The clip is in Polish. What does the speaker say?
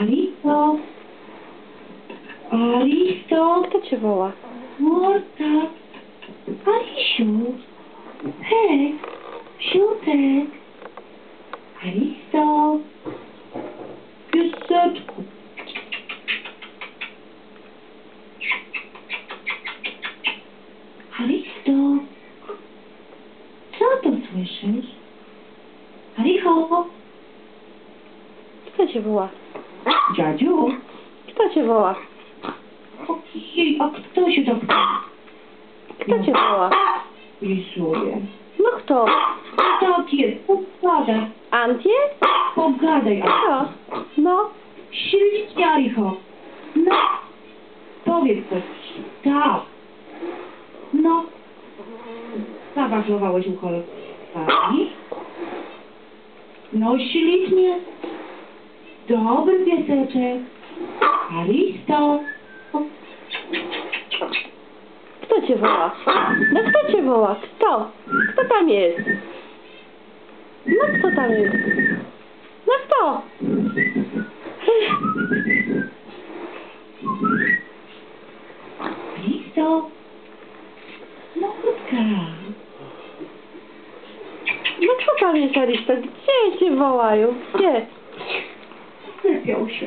Alisto? Alisto? Kto cię woła? Morta? Alisiu? Hej, siutek? Alisto? Pieseczku? Alisto? Co to słyszysz? Alicho? Kto cię woła? Dziadziu? Kto cię woła? Ojej, a kto się tak Kto cię woła? rysuje? No kto? Tak jest, pogadaj, Antie? pogadaj, Kto? No, ślicznie, Alicho. No, powiedz coś. Tak. No, zawachlowałeś ucho pani? No, ślicznie. Dobry pieseczek. Alisto. kto cię woła? No kto cię woła? Kto? Kto tam jest? No kto tam jest? No kto? Alisto. No, krótka. No kto tam jest, Arista? Gdzie cię wołają? Gdzie? Sypią się.